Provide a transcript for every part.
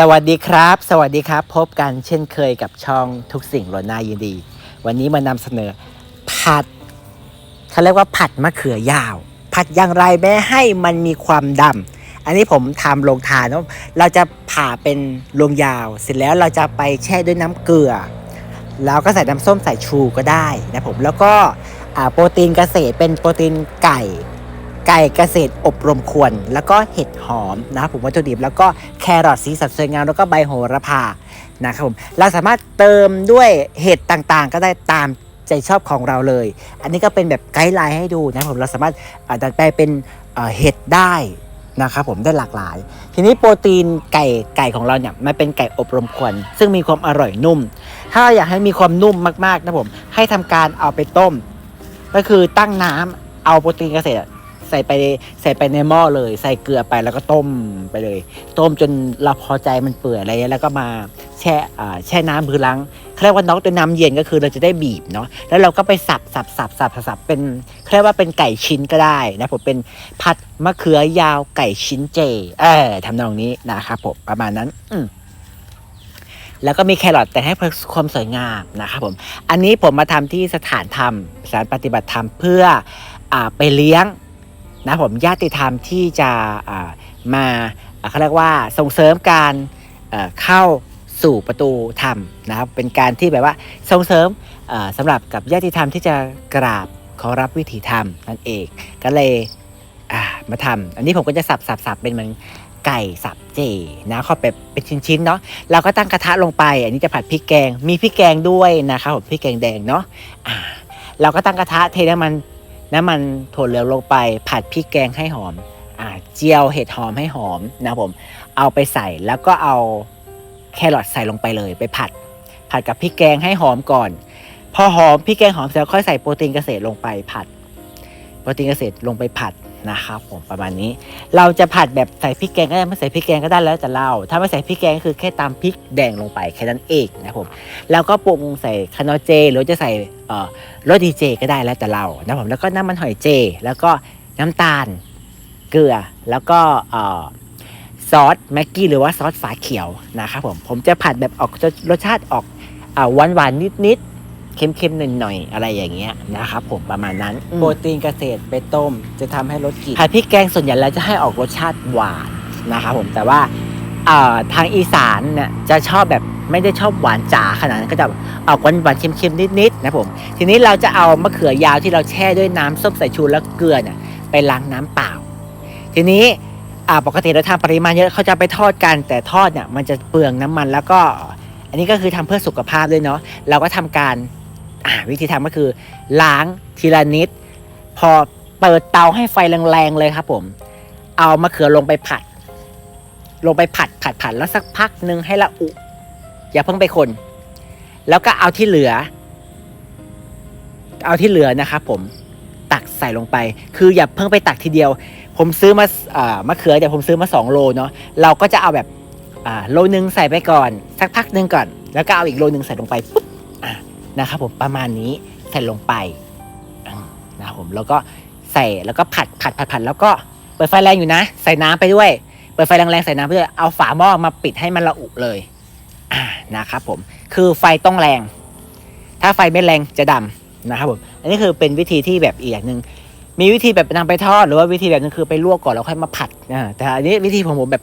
สวัสดีครับ สวัสดีครับ พบกันเช่นเคยกับช่องทุกสิ่งล้นน้ายินดี วันนี้มานำเสนอ ผัดเขาเรียกว่าผัดมะเขือยาว ผัดอย่างไรไม่ให้มันมีความดำอันนี้ผมทำลงทานว่าเราจะผ่าเป็นลงยาว เสร็จแล้วเราจะไปแช่ด้วยน้ำเกลือ แล้วก็ใส่น้ำส้มสายชูก็ได้นะผมแล้วก็โปรตีนเกษตรเป็นโปรตีนไก่ ไก่เกษตรอบรมควนแล้วก็เห็ดหอมนะครับผมวัตถุดิบแล้วก็แครอทสีสันสวยงามแล้วก็ใบโหระพานะครับผมเราสามารถเติมด้วยเห็ดต่างๆ ก็ได้ตามใจชอบของเราเลย อันนี้ก็เป็นแบบไกด์ไลน์ให้ดูนะครับผมเราสามารถอาดัดแปลงเป็นเห็ดได้นะครับผมได้หลากหลาย ทีนี้โปรตีนไก่ไก่ของเราเนี่ยมันเป็นไก่อบรมควันซึ่งมีความอร่อยนุ่ม ถ้าอยากให้มีความนุ่มมากๆนะผมให้ทำการเอาไปต้ม ก็คือตั้งน้ำเอาโปรตีนเกษตร ใส่ไปใส่ไปในหม้อเลย ใส่เกลือไปแล้วก็ต้มไปเลย ต้มจนเราพอใจมันเปื่อยอะไรเงี้ยแล้วก็มาแช่แช่น้ำคือล้างเรียกว่าน็อกด้วยน้ำเย็นก็คือเราจะได้บีบเนาะแล้วเราก็ไปสับสับสับสับสับเป็นเรียกว่าเป็นไก่ชิ้นก็ได้นะผมเป็นผัดมะเขือยาวไก่ชิ้นเจ เออทำนองนี้นะครับผมประมาณนั้น อืแล้วก็มีแครอทแต่ให้เพื่อความสวยงามนะครับผม อันนี้ผมมาทำที่สถานธรรมสถานปฏิบัติธรรมเพื่ออไปเลี้ยง นะผมญาติธรรมที่จะมาเขาเรียกว่าส่งเสริมการเข้าสู่ประตูธรรมนะครับเป็นการที่แบบว่าส่งเสริมเอ่อสำหรับกับญาติธรรมที่จะกราบขอรับวิถีธรรมนั่นเอง ก็เลยมาทำอันนี้ผมก็จะสับสับสับเป็นเหมือนไก่สับเจนะเข้าไปเป็นชิ้นๆเนาะเราก็ตั้งกระทะลงไป อันนี้จะผัดพริกแกงมีพริกแกงด้วยนะครับผมพริกแกงแดงเนาะเราก็ตั้งกระทะเทน้ำมัน น้ำมันถั่วเหลืองลงไป ผัดพริกแกงให้หอมอ่าเจียวเห็ดหอมให้หอมนะผม เอาไปใส่แล้วก็เอาแครอทใส่ลงไปเลยไปผัด ผัดกับพริกแกงให้หอมก่อน พอหอมพริกแกงหอมเสร็จแล้วค่อยใส่โปรตีนเกษตรลงไปผัด โปรตีนเกษตรลงไปผัด นะครับผมประมาณนี้ เราจะผัดแบบใส่พริกแกงก็ได้ไม่ใส่พริกแกงก็ได้แล้วแต่เรา ถ้าไม่ใส่พริกแกงก็คือแค่ตามพริกแดงลงไปแค่นั้นเองนะครับผมแล้วก็ปรุงใส่คานอเจหรือจะใส่เอ่อรสดีเจก็ได้แล้วแต่เรานะครับผมแล้วก็น้ำมันหอยเจ แล้วก็น้ำตาลเกลือแล้วก็เอ่อซอสแม็กกี้หรือว่าซอสฝาเขียวนะครับผมผมจะผัดแบบออกรสชาติออกหวานหวานนิดๆ เค็มๆหน่อยๆอะไรอย่างเงี้ยนะครับผมประมาณนั้น โปรตีนเกษตรไปต้ม จะทำให้รสกลิ่นผัดพริกแกงส่วนใหญ่แล้วจะให้ออกรสชาติหวานนะครับผมแต่ว่าเอ่อทางอีสานเนี่ยจะชอบแบบไม่ได้ชอบหวานจ๋าขนาดนั้นก็จะออกหวานหวานๆเค็มๆนิดๆนะผม ทีนี้เราจะเอามะเขือยาวที่เราแช่ด้วยน้ำส้มสายชูแล้วเกลือเนี่ยไปล้างน้ำเปล่า ทีนี้อ่าปกติเราทำปริมาณเยอะเขาจะไปทอดกันแต่ทอดเนี่ยมันจะเปลืองน้ำมันแล้วก็ อันนี้ก็คือทำเพื่อสุขภาพด้วยเนาะเราก็ทำการอ่า วิธีทำก็คือล้างทีละนิด พอเปิดเตาให้ไฟแรงๆเลยครับ ผม เอามะเขือลงไปผัด ลงไปผัดผัดผัดแล้วสักพักหนึ่งให้ละอุ อย่าเพิ่งไปคน แล้วก็เอาที่เหลือ เอาที่เหลือนะครับผมตักใส่ลงไป คืออย่าเพิ่งไปตักทีเดียว ผมซื้อมาอ่ามะเขือเดี๋ยวผมซื้อมา2โลเนาะเราก็จะเอาแบบอ่าโลนึงใส่ไปก่อน สักพักหนึ่งก่อน แล้วก็เอาอีกโลนึงใส่ลงไปปุ๊บ นะครับผมประมาณนี้ใส่ลงไปนะครับผมแล้วก็ใส่แล้วก็ผัดผัดผัดผัดแล้วก็เปิดไฟแรงอยู่นะ ใส่น้ำไปด้วย เปิดไฟแรงๆใส่น้ำไปด้วยเอาฝาหม้อมาปิดให้มันระอุเลยอ่านะครับผมคือไฟต้องแรง ถ้าไฟไม่แรงจะดำนะครับผมอันนี้คือเป็นวิธีที่แบบอีกอย่างหนึ่งมีวิธีแบบนำไปทอดหรือว่าวิธีแบบนึงคือไปลวกก่อนแล้วค่อยมาผัดนะแต่อันนี้วิธีของผมแบบ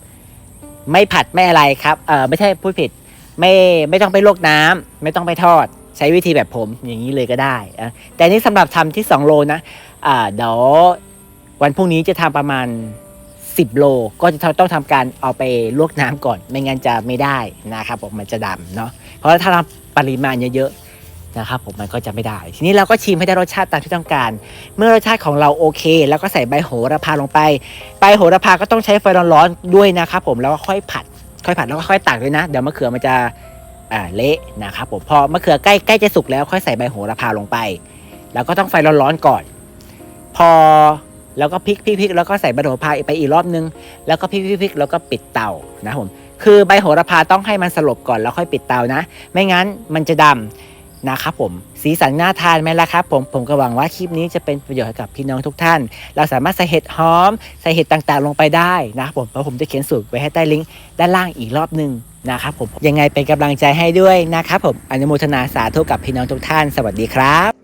ไม่ผัดไม่อะไรครับเออไม่ใช่พูดผิด ไม่ไม่ต้องไปลวกน้ำไม่ต้องไปทอด ใช้วิธีแบบผมอย่างนี้เลยก็ได้อะแต่นี้สำหรับทำที่ 2 โลนะเดี๋ยววันพรุ่งนี้จะทำประมาณ 10 โล ก็จะต้องทำการเอาไปลวกน้ำก่อน ไม่งั้นจะไม่ได้นะครับผมมันจะดำเนาะเพราะถ้าทำปริมาณเยอะๆนะครับผมมันก็จะไม่ได้ ทีนี้เราก็ชิมให้ได้รสชาติตามที่ต้องการ เมื่อรสชาติของเราโอเค แล้วก็ใส่ใบโหระพาลงไปใบโหระพาก็ต้องใช้ไฟร้อนๆด้วยนะครับผมแล้วก็ค่อยผัด ค่อยผัดแล้วก็ค่อยตักด้วยนะ เดี๋ยวมะเขือมันจะ อ่าเละนะครับผมพอมะเขือใกล้ใกล้จะสุกแล้วค่อยใส่ใบโหระพาลงไป แล้วก็ต้องไฟร้อนๆก่อน พอแล้วก็พลิกพลิกแล้วก็ใส่ใบโหระพาไปอีกรอบนึง แล้วก็พลิกพลิกลกแล้วก็ปิดเตานะผมคือใบโหระพาต้องให้มันสลบก่อนแล้วค่อยปิดเตานะ ไม่งั้นมันจะดำนะครับผมสีสันน่าทานไหมล่ะครับผมผมก็หวังว่าคลิปนี้จะเป็นประโยชน์กับพี่น้องทุกท่าน เราสามารถใส่เห็ดหอม ใส่เห็ดต่างๆ ลงไปได้นะผมเพราะผมจะเขียนสูตรไว้ให้ใต้ลิงก์ด้านล่างอีกรอบนึง นะครับผมยังไงเป็นกำลังใจให้ด้วยนะครับผมอนุโมทนาสาธุกับพี่น้องทุกท่านสวัสดีครับ